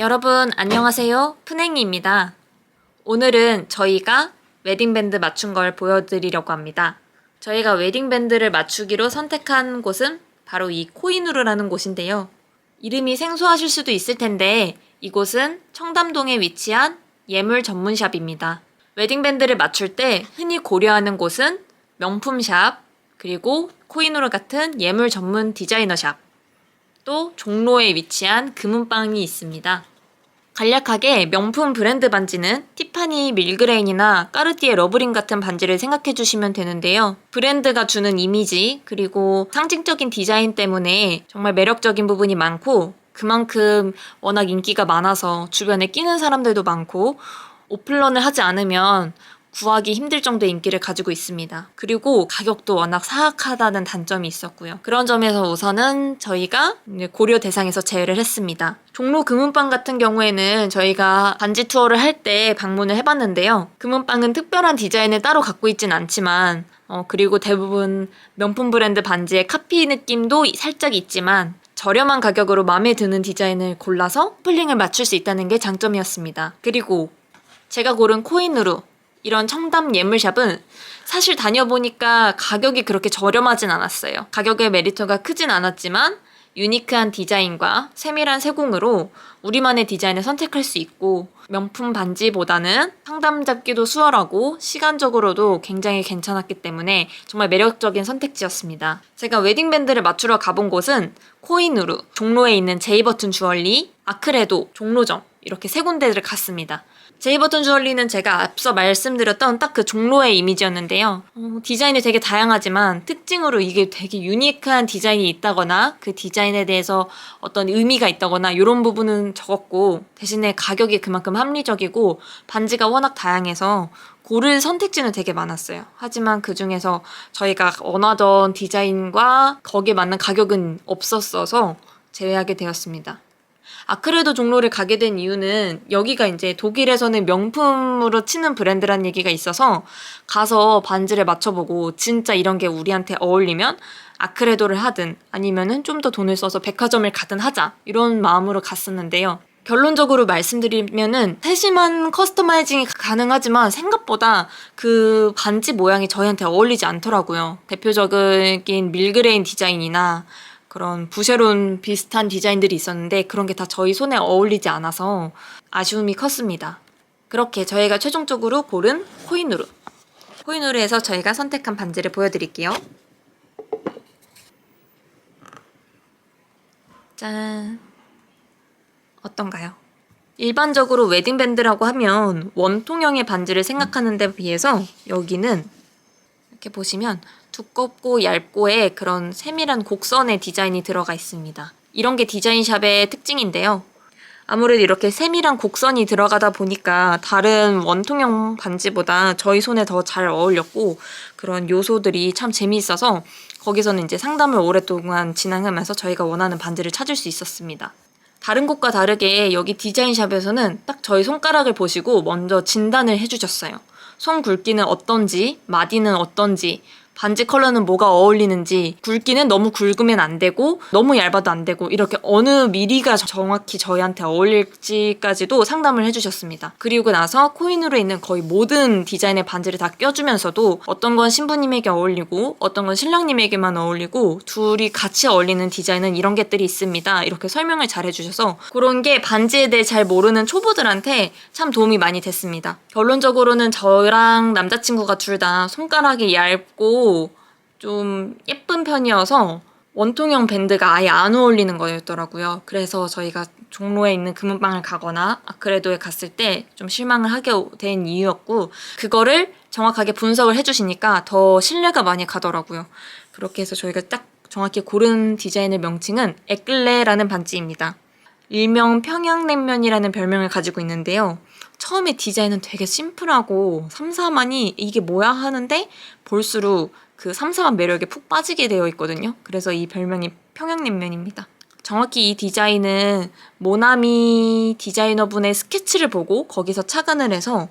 여러분 안녕하세요. 푸냉이입니다. 오늘은 저희가 웨딩밴드 맞춘 걸 보여드리려고 합니다. 저희가 웨딩밴드를 맞추기로 선택한 곳은 바로 이 코이누르라는 곳인데요. 이름이 생소하실 수도 있을 텐데 이곳은 청담동에 위치한 예물 전문샵입니다. 웨딩밴드를 맞출 때 흔히 고려하는 곳은 명품샵, 그리고 코이누르 같은 예물 전문 디자이너샵, 또 종로에 위치한 금은방이 있습니다. 간략하게 명품 브랜드 반지는 티파니 밀그레인이나 까르띠에 러브링 같은 반지를 생각해 주시면 되는데요. 브랜드가 주는 이미지 그리고 상징적인 디자인 때문에 정말 매력적인 부분이 많고 그만큼 워낙 인기가 많아서 주변에 끼는 사람들도 많고 오플런을 하지 않으면 구하기 힘들 정도의 인기를 가지고 있습니다. 그리고 가격도 워낙 사악하다는 단점이 있었고요. 그런 점에서 우선은 저희가 고려 대상에서 제외를 했습니다. 종로 금은방 같은 경우에는 저희가 반지 투어를 할 때 방문을 해봤는데요. 금은방은 특별한 디자인을 따로 갖고 있진 않지만 어, 그리고 대부분 명품 브랜드 반지의 카피 느낌도 살짝 있지만 저렴한 가격으로 마음에 드는 디자인을 골라서 플링을 맞출 수 있다는 게 장점이었습니다. 그리고 제가 고른 코인으로 이런 청담 예물샵은 사실 다녀보니까 가격이 그렇게 저렴하진 않았어요. 가격의 메리트가 크진 않았지만 유니크한 디자인과 세밀한 세공으로 우리만의 디자인을 선택할 수 있고 명품 반지보다는 상담 잡기도 수월하고 시간적으로도 굉장히 괜찮았기 때문에 정말 매력적인 선택지였습니다. 제가 웨딩밴드를 맞추러 가본 곳은 코인우루, 종로에 있는 제이버튼 주얼리, 아크레도, 종로점 이렇게 세 군데를 갔습니다. 제이버튼 주얼리는 제가 앞서 말씀드렸던 딱 그 종로의 이미지였는데요. 어, 디자인이 되게 다양하지만 특징으로 이게 되게 유니크한 디자인이 있다거나 그 디자인에 대해서 어떤 의미가 있다거나 이런 부분은 적었고 대신에 가격이 그만큼 합리적이고 반지가 워낙 다양해서 고를 선택지는 되게 많았어요. 하지만 그 중에서 저희가 원하던 디자인과 거기에 맞는 가격은 없었어서 제외하게 되었습니다. 아크레도 종로를 가게 된 이유는 여기가 이제 독일에서는 명품으로 치는 브랜드란 얘기가 있어서 가서 반지를 맞춰보고 진짜 이런 게 우리한테 어울리면 아크레도를 하든 아니면은 좀 더 돈을 써서 백화점을 가든 하자 이런 마음으로 갔었는데요. 결론적으로 말씀드리면은 세심한 커스터마이징이 가능하지만 생각보다 그 반지 모양이 저희한테 어울리지 않더라고요. 대표적인 밀그레인 디자인이나 그런 부쉐론 비슷한 디자인들이 있었는데 그런 게 다 저희 손에 어울리지 않아서 아쉬움이 컸습니다. 그렇게 저희가 최종적으로 고른 코인으로 코인으로에서 저희가 선택한 반지를 보여드릴게요. 짠. 어떤가요? 일반적으로 웨딩밴드라고 하면 원통형의 반지를 생각하는 데 비해서 여기는 이렇게 보시면 두껍고 얇고의 그런 세밀한 곡선의 디자인이 들어가 있습니다. 이런 게 디자인샵의 특징인데요. 아무래도 이렇게 세밀한 곡선이 들어가다 보니까 다른 원통형 반지보다 저희 손에 더 잘 어울렸고 그런 요소들이 참 재미있어서 거기서는 이제 상담을 오랫동안 진행하면서 저희가 원하는 반지를 찾을 수 있었습니다. 다른 곳과 다르게 여기 디자인샵에서는 딱 저희 손가락을 보시고 먼저 진단을 해주셨어요. 손 굵기는 어떤지, 마디는 어떤지, 반지 컬러는 뭐가 어울리는지, 굵기는 너무 굵으면 안 되고, 너무 얇아도 안 되고, 이렇게 어느 미리가 정확히 저희한테 어울릴지까지도 상담을 해주셨습니다. 그리고 나서 코인으로 있는 거의 모든 디자인의 반지를 다 껴주면서도 어떤 건 신부님에게 어울리고, 어떤 건 신랑님에게만 어울리고, 둘이 같이 어울리는 디자인은 이런 것들이 있습니다. 이렇게 설명을 잘 해주셔서 그런 게 반지에 대해 잘 모르는 초보들한테 참 도움이 많이 됐습니다. 결론적으로는 저랑 남자친구가 둘 다 손가락이 얇고 좀 예쁜 편이어서 원통형 밴드가 아예 안 어울리는 거였더라고요. 그래서 저희가 종로에 있는 금은방을 가거나 아크레도에 갔을 때 좀 실망을 하게 된 이유였고 그거를 정확하게 분석을 해주시니까 더 신뢰가 많이 가더라고요. 그렇게 해서 저희가 딱 정확히 고른 디자인의 명칭은 에클레라는 반지입니다. 일명 평양냉면이라는 별명을 가지고 있는데요. 처음에 디자인은 되게 심플하고 삼삼하니 이게 뭐야 하는데 볼수록 그 삼삼한 매력에 푹 빠지게 되어 있거든요. 그래서 이 별명이 평양냉면입니다. 정확히 이 디자인은 모나미 디자이너분의 스케치를 보고 거기서 착안을 해서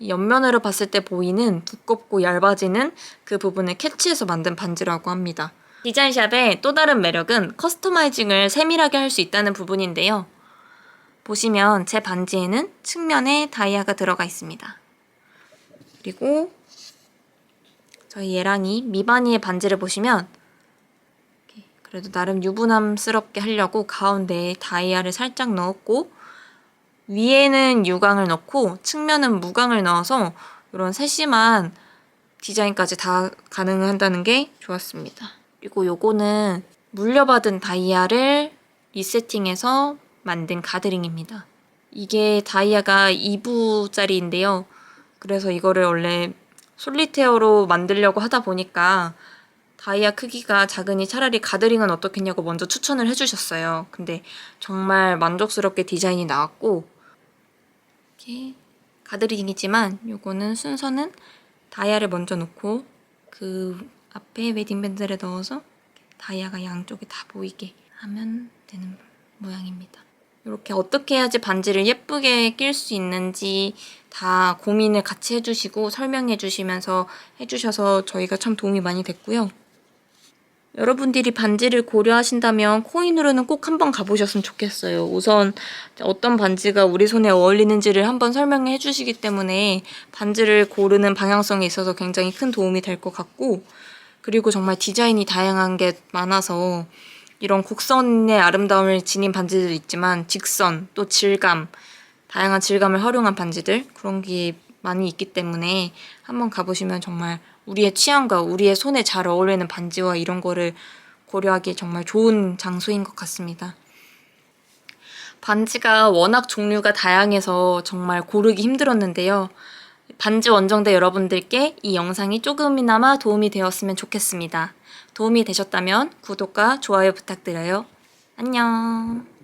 이 옆면으로 봤을 때 보이는 두껍고 얇아지는 그 부분을 캐치해서 만든 반지라고 합니다. 디자인샵의 또 다른 매력은 커스터마이징을 세밀하게 할 수 있다는 부분인데요. 보시면 제 반지에는 측면에 다이아가 들어가 있습니다. 그리고 저희 예란이 미바니의 반지를 보시면 그래도 나름 유부남스럽게 하려고 가운데에 다이아를 살짝 넣었고 위에는 유광을 넣고 측면은 무광을 넣어서 이런 세심한 디자인까지 다 가능한다는 게 좋았습니다. 그리고 요거는 물려받은 다이아를 리세팅해서 만든 가드링입니다. 이게 다이아가 2부짜리인데요. 그래서 이거를 원래 솔리테어로 만들려고 하다 보니까 다이아 크기가 작으니 차라리 가드링은 어떻겠냐고 먼저 추천을 해주셨어요. 근데 정말 만족스럽게 디자인이 나왔고 이렇게 가드링이지만 요거는 순서는 다이아를 먼저 놓고 그 앞에 웨딩밴드를 넣어서 다이아가 양쪽에 다 보이게 하면 되는 모양입니다. 이렇게 어떻게 해야지 반지를 예쁘게 낄 수 있는지 다 고민을 같이 해주시고 설명해 주시면서 해주셔서 저희가 참 도움이 많이 됐고요. 여러분들이 반지를 고려하신다면 코인으로는 꼭 한번 가보셨으면 좋겠어요. 우선 어떤 반지가 우리 손에 어울리는지를 한번 설명해 주시기 때문에 반지를 고르는 방향성에 있어서 굉장히 큰 도움이 될 것 같고 그리고 정말 디자인이 다양한 게 많아서 이런 곡선의 아름다움을 지닌 반지들도 있지만 직선 또 질감 다양한 질감을 활용한 반지들 그런 게 많이 있기 때문에 한번 가보시면 정말 우리의 취향과 우리의 손에 잘 어울리는 반지와 이런 거를 고려하기에 정말 좋은 장소인 것 같습니다. 반지가 워낙 종류가 다양해서 정말 고르기 힘들었는데요. 반지 원정대 여러분들께 이 영상이 조금이나마 도움이 되었으면 좋겠습니다. 도움이 되셨다면 구독과 좋아요 부탁드려요. 안녕.